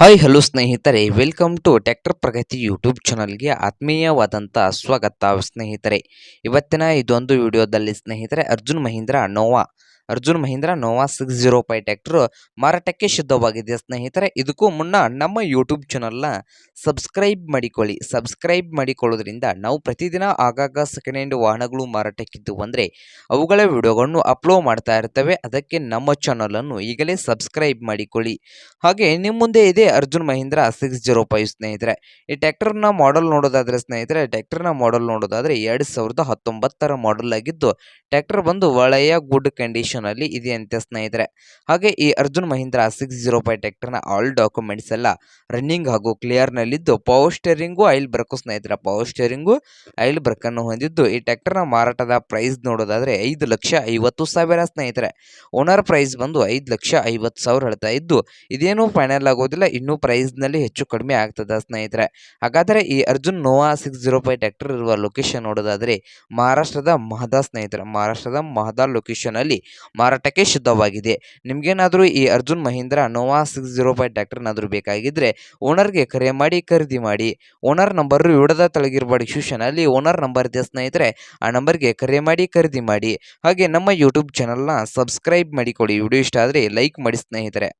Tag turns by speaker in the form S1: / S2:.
S1: Hi, hello ಸ್ನೇಹಿತರೆ. Welcome to tractor Pragati YouTube ಚಾನಲ್ಗೆ ಆತ್ಮೀಯವಾದಂಥ ಸ್ವಾಗತ ಸ್ನೇಹಿತರೆ. ಇವತ್ತಿನ ಇದೊಂದು ವಿಡಿಯೋದಲ್ಲಿ ಸ್ನೇಹಿತರೆ, Arjun Mahindra, Nova Arjun Mahindra, Nova six zero five tractor, ಮಾರಾಟಕ್ಕೆ ಸಿದ್ಧವಾಗಿದೆ ಸ್ನೇಹಿತರೆ. ಇದಕ್ಕೂ ಮುನ್ನ ನಮ್ಮ ಯೂಟ್ಯೂಬ್ ಚಾನಲ್ನ ಸಬ್ಸ್ಕ್ರೈಬ್ ಮಾಡಿಕೊಳ್ಳಿ. ಸಬ್ಸ್ಕ್ರೈಬ್ ಮಾಡಿಕೊಳ್ಳೋದ್ರಿಂದ ನಾವು ಪ್ರತಿದಿನ ಆಗಾಗ ಸೆಕೆಂಡ್ ಹ್ಯಾಂಡ್ ವಾಹನಗಳು ಮಾರಾಟಕ್ಕಿದ್ದು ಅಂದರೆ ಅವುಗಳ ವಿಡಿಯೋಗಳನ್ನು ಅಪ್ಲೋಡ್ ಮಾಡ್ತಾ ಇರ್ತವೆ. ಅದಕ್ಕೆ ನಮ್ಮ ಚಾನಲನ್ನು ಈಗಲೇ ಸಬ್ಸ್ಕ್ರೈಬ್ ಮಾಡಿಕೊಳ್ಳಿ. ಹಾಗೆ ನಿಮ್ಮ ಮುಂದೆ ಇದೆ Arjun Mahindra six zero five ಸ್ನೇಹಿತರೆ. ಈ ಟ್ಯಾಕ್ಟರ್ನ ಮಾಡೆಲ್ ನೋಡೋದಾದರೆ ಸ್ನೇಹಿತರೆ, ಟ್ಯಾಕ್ಟರ್ನ ಮಾಡೆಲ್ ನೋಡೋದಾದರೆ ಎರಡು ಸಾವಿರದ ಹತ್ತೊಂಬತ್ತರ ಮಾಡೆಲ್ ಆಗಿದ್ದು, ಟ್ಯಾಕ್ಟರ್ ಬಂದು ಒಳ್ಳೆಯ ಗುಡ್ ಕಂಡೀಷನ್ ಅಲ್ಲಿ ಇದೆ ಅಂತೆ ಸ್ನೇಹಿತರೆ. ಹಾಗೆ ಈ Arjun Mahindra six zero five ಟ್ರ್ಯಾಕ್ಟರ್ನ ಆಲ್ ಡಾಕ್ಯುಮೆಂಟ್ಸ್ ಎಲ್ಲ ರನ್ನಿಂಗ್ ಹಾಗೂ ಕ್ಲಿಯರ್ನಲ್ಲಿದ್ದು ಪವರ್ ಸ್ಟೇರಿಂಗು ಆಯಿಲ್ ಬ್ರಕ್ಕು ಸ್ನೇಹಿತರೆ. ಪವರ್ ಸ್ಟೇರಿಂಗು ಆಯಿಲ್ ಬ್ರಕ್ಕನ್ನು ಹೊಂದಿದ್ದು ಈ ಟ್ಯಾಕ್ಟರ್ನ ಮಾರಾಟದ ಪ್ರೈಸ್ ನೋಡೋದಾದ್ರೆ ಐದು ಲಕ್ಷ ಐವತ್ತು ಸಾವಿರ ಸ್ನೇಹಿತರೆ. ಓನರ್ ಪ್ರೈಸ್ ಬಂದು ಐದು ಲಕ್ಷ ಐವತ್ತು ಸಾವಿರ ಹೇಳ್ತಾ ಇದ್ದು, ಇದೇನು ಫೈನಲ್ ಆಗೋದಿಲ್ಲ, ಇನ್ನೂ ಪ್ರೈಸ್ನಲ್ಲಿ ಹೆಚ್ಚು ಕಡಿಮೆ ಆಗ್ತದೆ ಸ್ನೇಹಿತರೆ. ಹಾಗಾದರೆ ಈ Arjun Nova six zero five tractor ಇರುವ ಲೊಕೇಶನ್ ನೋಡೋದಾದರೆ ಮಹಾರಾಷ್ಟ್ರದ ಮಹದಾ ಸ್ನೇಹಿತರೆ. ಮಹಾರಾಷ್ಟ್ರದ ಮಹದಾ ಲೊಕೇಶನಲ್ಲಿ ಮಾರಾಟಕ್ಕೆ ಸಿದ್ಧವಾಗಿದೆ ನಿಮಗೇನಾದರೂ ಈ Arjun Mahindra Nova six zero five ಟ್ಯಾಕ್ಟರ್ನಾದರೂ ಬೇಕಾಗಿದ್ದರೆ ಓನರ್ಗೆ ಕರೆ ಮಾಡಿ, ಖರೀದಿ ಮಾಡಿ. ಓನರ್ ನಂಬರ್ ವಿಡದ ತಳಗಿರುವ ಡಿಸ್ಕ್ರಿಪ್ಷನಲ್ಲಿ ಓನರ್ ನಂಬರ್ ಇದೆ ಸ್ನೇಹಿತರೆ, ಆ ನಂಬರ್ಗೆ ಕರೆ ಮಾಡಿ, ಖರೀದಿ ಮಾಡಿ. ಹಾಗೆ ನಮ್ಮ ಯೂಟ್ಯೂಬ್ ಚಾನಲ್ನ ಸಬ್ಸ್ಕ್ರೈಬ್ ಮಾಡಿಕೊಡಿ ವಿಡಿಯೋ ಇಷ್ಟ ಆದರೆ ಲೈಕ್ ಮಾಡಿ ಸ್ನೇಹಿತರೆ.